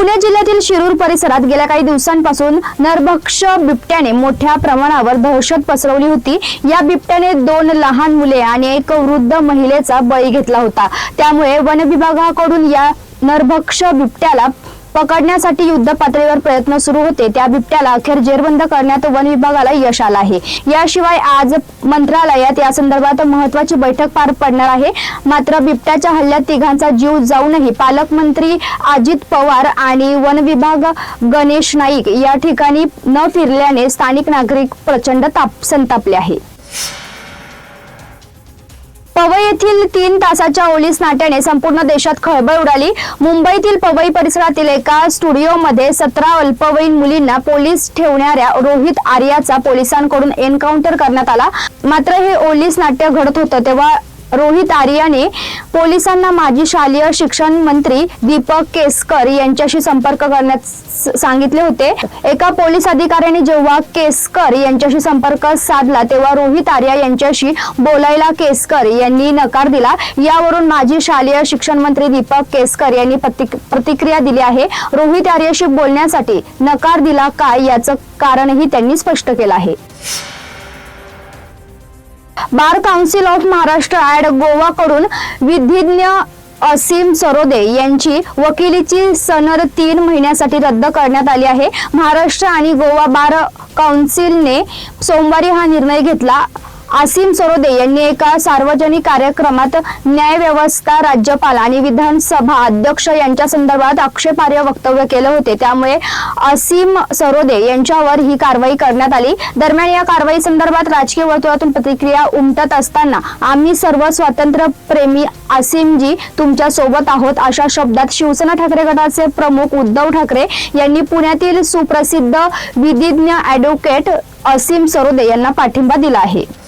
पुणे जिल्ह्यातील शिरूर परिसरात गेल्या काही दिवसांपासून नरभक्ष बिबट्याने मोठ्या प्रमाणावर दहशत पसरवली होती. या बिबट्याने दोन लहान मुले आणि एक वृद्ध महिलेचा बळी घेतला होता. त्यामुळे वन विभागाकडून या नरभक्ष बिबट्याला पकडण्यासाठी युद्ध पातळीवर प्रयत्न सुरू होते. त्या बिबट्याला अखेर जेरबंद करण्यात वन विभागाला यश आलं आहे. याशिवाय आज मंत्रालयात या संदर्भात महत्वाची बैठक पार पडणार आहे. मात्र बिबट्याच्या हल्ल्यात तिघांचा जीव जाऊनही पालकमंत्री अजित पवार आणि वन विभाग गणेश नाईक या ठिकाणी न फिरल्याने स्थानिक नागरिक प्रचंड ताप संतापले आहे पवई येथील तीन तासाच्या ओलीस नाट्याने संपूर्ण देशात खळबळ उडाली. मुंबईतील पवई परिसरातील एका स्टुडिओमध्ये सतरा अल्पवयीन मुलींना पोलीस ठेवणाऱ्या रोहित आर्याचा पोलिसांकडून एन्काउंटर करण्यात आला. मात्र हे ओलीस नाट्य घडत होतं तेव्हा रोहित आर्याने पोलिसांना माजी शालेय शिक्षण मंत्री दीपक केसकर यांच्याशी संपर्क करण्यास सांगितले होते. एका पोलीस अधिकाऱ्याने जेव्हा केसकर यांच्याशी संपर्क साधला तेव्हा रोहित आर्या यांच्याशी बोलायला केसकर यांनी नकार दिला. यावरून माजी शालेय शिक्षण मंत्री दीपक केसकर यांनी प्रतिक- प्रतिक्रिया दिली आहे. रोहित आर्याशी बोलण्यासाठी नकार दिला काय याचं कारणही त्यांनी स्पष्ट केलं आहे. Bar council of Maharashtra and गोवाकडून विधिज्ञ असीम सरोदे यांची वकिलीची सनद तीन महिन्यासाठी रद्द करण्यात आली आहे. महाराष्ट्र आणि गोवा बार काउन्सिलने सोमवारी हा निर्णय घेतला. आसिम सरोदे यांनी एका सार्वजनिक कार्यक्रमात न्यायव्यवस्था राज्यपाल आणि विधानसभा अध्यक्ष यांच्या संदर्भात आक्षेपार्ह वक्तव्य केले होते. त्यामुळे असीम सरोदे यांच्यावर ही कारवाई करण्यात आली. दरम्यान या कारवाई संदर्भात राजकीय वर्तुळातून प्रतिक्रिया उमटत असताना आम्ही सर्व स्वातंत्र्य प्रेमी आसिमजी तुमच्यासोबत आहोत अशा शब्दात शिवसेना ठाकरे गटाचे प्रमुख उद्धव ठाकरे यांनी पुण्यातील सुप्रसिद्ध विधिज्ञ ऍडव्होकेट असीम सरोदे यांना पाठिंबा दिला आहे.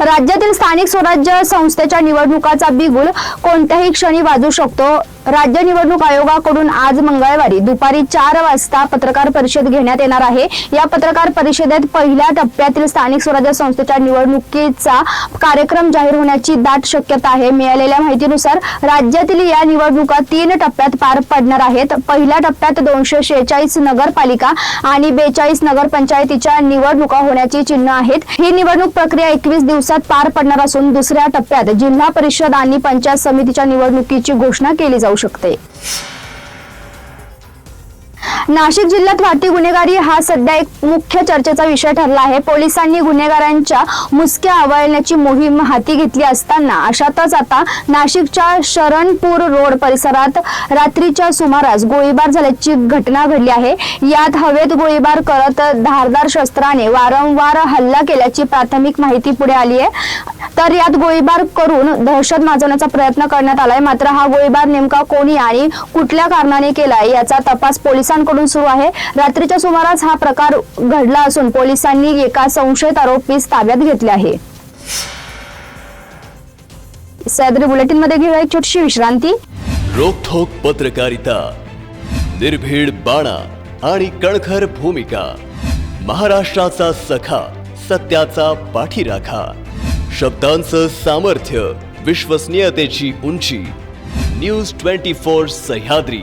राज्यातील स्थानिक स्वराज्य संस्थेच्या निवडणुकाचा बिगुल कोणत्याही क्षणी वाजू शकतो. राज्य निवडणूक आयोगाकडून आज मंगळवारी दुपारी चार वाजता पत्रकार परिषद घेण्यात येणार आहे. या पत्रकार परिषदेत पहिल्या टप्प्यातील स्थानिक स्वराज्य संस्थेच्या निवडणुकीचा कार्यक्रम जाहीर होण्याची दाट शक्यता आहे. मिळालेल्या माहितीनुसार राज्यातील या निवडणुका तीन टप्प्यात पार पडणार आहेत. पहिल्या टप्प्यात दोनशे शेहेचाळीस नगरपालिका आणि बेचाळीस नगरपंचायतीच्या निवडणुका होण्याची चिन्ह आहेत. ही निवडणूक प्रक्रिया एकवीस दिवस दिवसात पार पडणार असून दुसऱ्या टप्प्यात जिल्हा परिषद आणि पंचायत समितीच्या निवडणुकीची घोषणा केली जाऊ शकते. नाशिक जिल्ह्यात वाढती गुन्हेगारी हा सध्या एक मुख्य चर्चेचा विषय ठरला आहे. पोलिसांनी गुन्हेगारांच्या मुसक्या आवळण्याची मोहीम हाती घेतली असताना अशातच आता नाशिकच्या शरणपूर रोड परिसरात रात्रीच्या सुमारास गोळीबार झाल्याची घटना घडली आहे. यात हवेत गोळीबार करत धारदार शस्त्राने वारंवार हल्ला केल्याची प्राथमिक माहिती पुढे आली आहे. तर यात गोळीबार करून दहशत माजवण्याचा प्रयत्न करण्यात आलाय. मात्र हा गोळीबार नेमका कोणी आणि कुठल्या कारणाने केलाय याचा तपास पोलिसांकडून सुरू आहे. रात्रीच्या सुमारास हा प्रकार घडला असून पोलिसांनी एका संशयित आरोपीस ताब्यात घेतले आहे. सह्याद्री बुलेटिनमध्ये घेऊया एक छोटीशी विश्रांती. रोखोक पत्रकारिता निर्भीड बाणा आणि कणखर भूमिका महाराष्ट्राचा सखा सत्याचा पाठीराखा शब्दांचं सामर्थ्य विश्वसनीयतेची उंची news twenty four Sahyadri.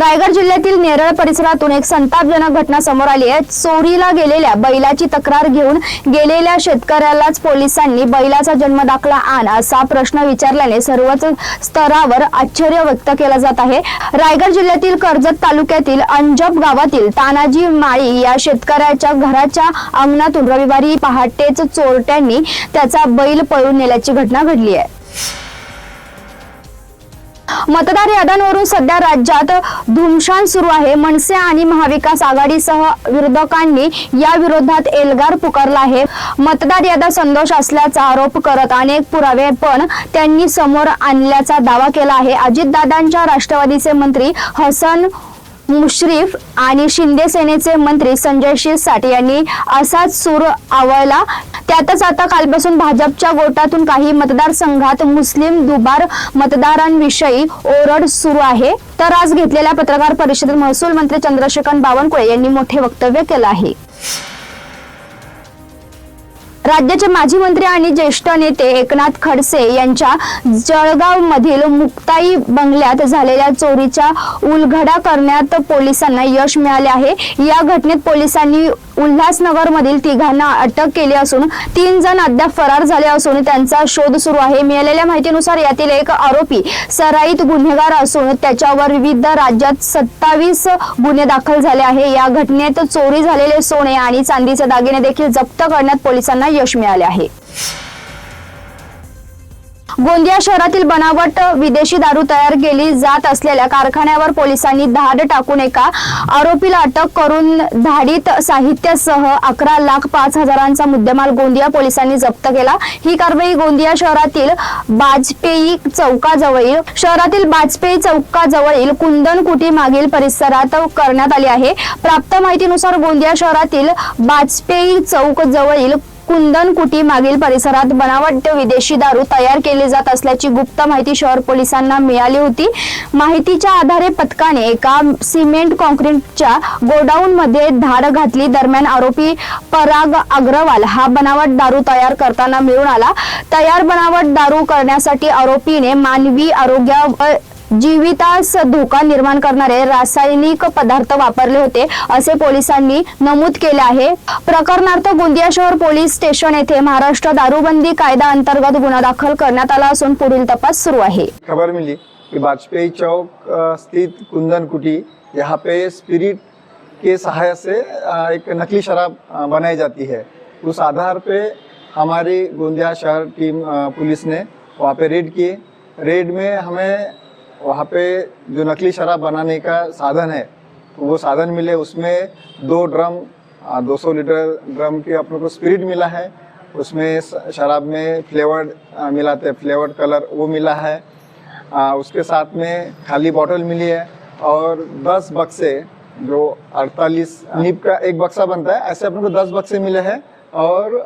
Raigad जिल्ह्यातील नेरळ परिसरातून एक संतापजनक घटना समोर आली आहे. चोरीला गेलेल्या बैलाची तक्रार घेऊन गेलेल्या शेतकऱ्यालाच पोलिसांनी बैलाचा जन्म दाखला आण असा प्रश्न विचारल्याने सर्वच स्तरावर आश्चर्य व्यक्त केला जात आहे. रायगड जिल्ह्यातील कर्जत तालुक्यातील अंजप गावातील तानाजी माळी या शेतकऱ्याच्या घराच्या अंगणातून रविवारी पहाटेच चोरट्यांनी त्याचा बैल पळून नेल्याची घटना घडली आहे. मतदार याद्यांवरून सध्या राज्यात धुमशान सुरू आहे. मनसे आणि महाविकास आघाडीसह विरोधकांनी या विरोधात एल्गार पुकारला आहे. मतदार याद्या संदोष असल्याचा आरोप करत अनेक पुरावे पण त्यांनी समोर आणल्याचा दावा केला आहे. अजितदादांच्या राष्ट्रवादीचे मंत्री हसन मुश्रीफ आणि शिंदे सेनेचे मंत्री संजय शिरसाट यांनी असाच सूर आवळला. त्यातच आता कालपासून भाजपच्या गोटातून काही मतदारसंघात मुस्लिम दुबार मतदारांविषयी ओरड सुरू आहे. तर आज घेतलेल्या पत्रकार परिषदेत महसूल मंत्री चंद्रशेखर बावनकुळे यांनी मोठे वक्तव्य केलं आहे. राज्याचे माजी मंत्री आणि ज्येष्ठ नेते एकनाथ खडसे यांच्या जळगाव मधील मुक्ताई बंगल्यात झालेल्या चोरीच्या उलघडा करण्यात पोलिसांना यश मिळाले आहे. या घटनेत पोलिसांनी उल्हासनगर मधील तिघांना अटक केली असून तीन जण अद्याप फरार झाले असून त्यांचा शोध सुरू आहे. मिळालेल्या माहितीनुसार यातील एक आरोपी सराईत गुन्हेगार असून त्याच्यावर विविध राज्यात सत्तावीस गुन्हे दाखल झाले आहे. या घटनेत चोरी झालेले सोने आणि चांदीचे दागिने देखील जप्त करण्यात पोलिसांना यश मिळाले आहे. गोंदिया शहरातील बनावट विदेशी दारू तयार केली जात असलेल्या कारखान्यावर पोलिसांनी धाड टाकून एका आरोपीला अटक करून धाडीत साहित्यासह अकरा लाख पाच हजारांचा मुद्देमाल गोंदिया पोलिसांनी जप्त केला. ही कारवाई गोंदिया शहरातील बाजपेयी चौकाजवळील शहरातील बाजपेयी चौकाजवळील कुंदन कुटी मागील परिसरात करण्यात आली आहे. प्राप्त माहितीनुसार गोंदिया शहरातील बाजपेयी चौक जवळील कुंदन कुटी मागील परिसरात बनावट विदेशी दारू तयार केली जात असल्याची गुप्त माहिती शहर पोलिसांना मिळाली होती. माहितीच्या आधारे पथकाने एका सिमेंट कॉन्क्रीटच्या गोडाऊन मध्ये धाड घातली. दरम्यान आरोपी पराग अग्रवाल हा बनावट दारू तयार करताना मिळून आला. तयार बनावट दारू करण्यासाठी आरोपीने मानवी आरोग्यावर जीवितास धोका निर्माण करणारे रासायनिक पदार्थ वापरले होते, असे नमूद केले आहे. प्रकरणार्थ गोंदिया शहर पोलीस स्टेशन येथे महाराष्ट्र दारूबंदी कायदा अंतर्गत गुन्हा दाखल पुढील तपास सुरू आहे. खबर मिली कि वाजपेयी चौक स्थित कुंदन कुटी यहाँ पे स्पिरिट के सहायता से एक नकली शराब बनाई जाती है. उस आधार पे हमारी गोंदिया शहर टीम पुलिस ने वहाँ पे रेड किए. रेड में हमें वहाँ पे जो नकली शराब बनाने का साधन है तो वो साधन मिले उसमें दो ड्रम दो सौ लीटर ड्रम के अपने को स्पिरिट मिला है उसमें शराब में फ्लेवर्ड मिलाते फ्लेवर्ड कलर वो मिला है। आ, उसके साथ में खाली बॉटल मिली है और 10 बक्से जो 48 नीप का एक बक्सा बनता है ऐसे अपने को 10 बक्से मिले हैं और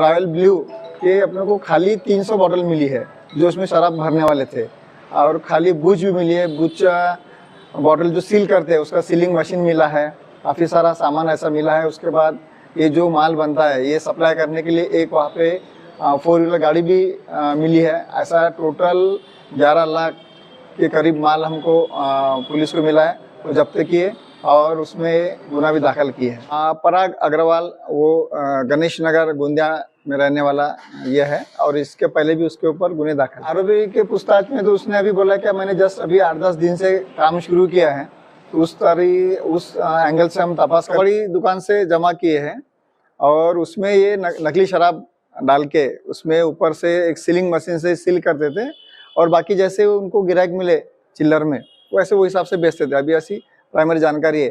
रॉयल ब्लू के अपने को खाली 300 बॉटल मिली है जो उसमें शराब भरने वाले थे। और खाली बुच भी मिली है। आ, बॉटल जो सील करते हैं उसका सीलिंग मशीन मिला है। काफ़ी सारा सामान ऐसा मिला है। उसके बाद ये जो माल बनता है ये सप्लाई करने के लिए एक वहाँ पे फोर व्हीलर गाड़ी भी मिली है। ऐसा टोटल 11 लाख के करीब माल हमको पुलिस को मिला है वो जब्त किए और उसमें गुना भी दाखिल किए हैं। पराग अग्रवाल वो गणेश नगर गोंदिया में रहने वाला यह है और इसके पहले भी उसके ऊपर गुने दाखिल। आरोपी के पूछताछ में तो उसने अभी बोला कि मैंने जस्ट अभी आठ दस दिन से काम शुरू किया है। तो उस तारी, उस एंगल से हम तपास बड़ी दुकान से जमा किए हैं और उसमें ये नकली शराब डाल के उसमें ऊपर से एक सीलिंग मशीन से सील करते थे और बाकी जैसे उनको गिराहक मिले चिल्लर में वैसे वो हिसाब से बेचते थे। अभी ऐसी प्राइमरी जानकारी है।